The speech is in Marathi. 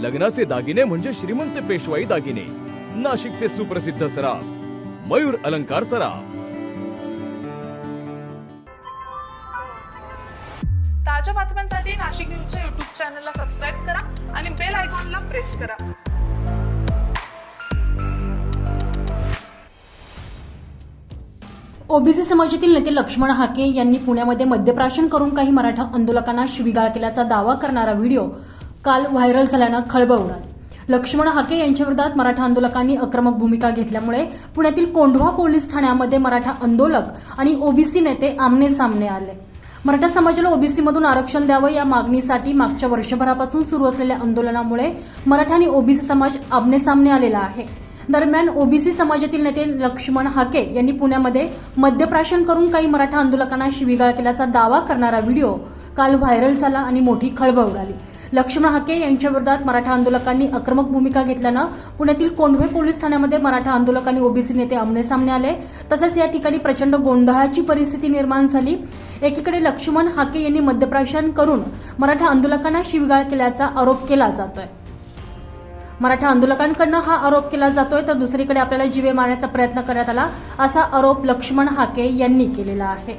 लग्नाचे दागिने म्हणजे श्रीमंत पेशवाई दागिने. नाशिकचे सुप्रसिद्ध सराफ मयूर अलंकार सराफ. ताज्या बातम्यांसाठी नाशिक न्यूजच्या युट्यूब चॅनलला सबस्क्राईब करा आणि बेल आयकॉनला प्रेस करा. ओबीसी समाजातील नेते लक्ष्मण हाके यांनी पुण्यामध्ये मद्यप्राशन करून काही मराठा आंदोलकांना शिवीगाळ केल्याचा दावा करणारा व्हिडिओ काल व्हायरल झाल्यानं खळबळ उडाली. लक्ष्मण हाके यांच्या विरोधात मराठा आंदोलकांनी आक्रमक भूमिका घेतल्यामुळे पुण्यातील कोंढवा पोलीस ठाण्यामध्ये मराठा आंदोलक आणि ओबीसी नेते आमने सामने आले. मराठा समाजाला ओबीसीमधून आरक्षण द्यावं या मागणीसाठी मागच्या वर्षभरापासून सुरू असलेल्या आंदोलनामुळे मराठा आणि ओबीसी समाज आमने सामने आलेला आहे. दरम्यान ओबीसी समाजातील नेते लक्ष्मण हाके यांनी पुण्यामध्ये मद्यप्राशन करून काही मराठा आंदोलकांना शिवीगाळ केल्याचा दावा करणारा व्हिडिओ काल व्हायरल झाला आणि मोठी खळबळ उडाली. लक्ष्मण हाके यांच्या विरोधात मराठा आंदोलकांनी आक्रमक भूमिका घेतल्यानं पुण्यातील कोंढवे पोलीस ठाण्यामध्ये मराठा आंदोलकांनी ओबीसी नेते आमने सामने आले. तसेच या ठिकाणी प्रचंड गोंधळाची परिस्थिती निर्माण झाली. एकीकडे लक्ष्मण हाके यांनी मद्यप्राशन करून मराठा आंदोलकांना शिवीगाळ केल्याचा आरोप केला जातोय. मराठा आंदोलकांकडनं हा आरोप केला जातोय तर दुसरीकडे आपल्याला जीवे मारण्याचा प्रयत्न करण्यात आला असा आरोप लक्ष्मण हाके यांनी केलेला आहे.